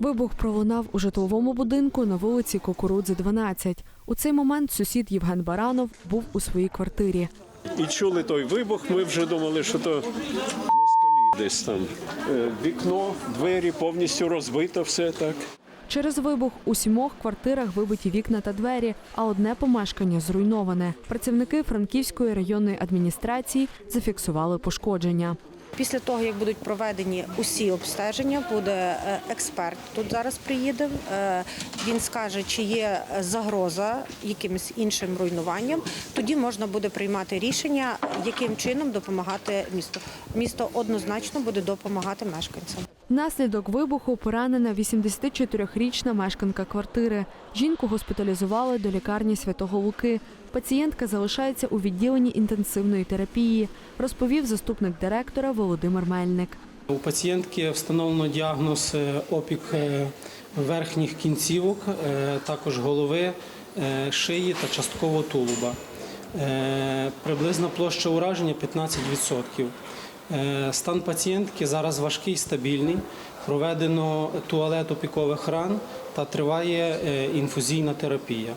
Вибух пролунав у житловому будинку на вулиці Кукурудзи, 12. У цей момент сусід Євген Баранов був у своїй квартирі. І чули той вибух. Ми вже думали, що то москалі десь там. Е, Вікно, двері повністю розбито, все так. Через вибух у сімох квартирах вибиті вікна та двері, а одне помешкання зруйноване. Працівники Франківської районної адміністрації зафіксували пошкодження. Після того, як будуть проведені усі обстеження, буде е, експерт тут зараз приїде. Е, Він скаже, чи є загроза якимось іншим руйнуванням. Тоді можна буде приймати рішення, яким чином допомагати місту. Місто однозначно буде допомагати мешканцям. Внаслідок вибуху поранена 84-річна мешканка квартири. Жінку госпіталізували до лікарні Святого Луки. Пацієнтка залишається у відділенні інтенсивної терапії, розповів заступник директора Володимир Мельник. У пацієнтки встановлено діагноз е, опік е, верхніх кінцівок, е, також голови, шиї та частково тулуба. Приблизна площа ураження 15%. Е, Стан пацієнтки зараз важкий, стабільний. Проведено туалет опікових ран та триває е, інфузійна терапія.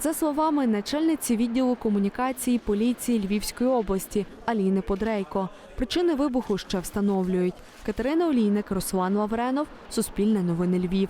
За словами начальниці відділу комунікації поліції Львівської області Аліни Подрейко, причини вибуху ще встановлюють. Катерина Олійник, Руслан Лавренов, Суспільне новини Львів.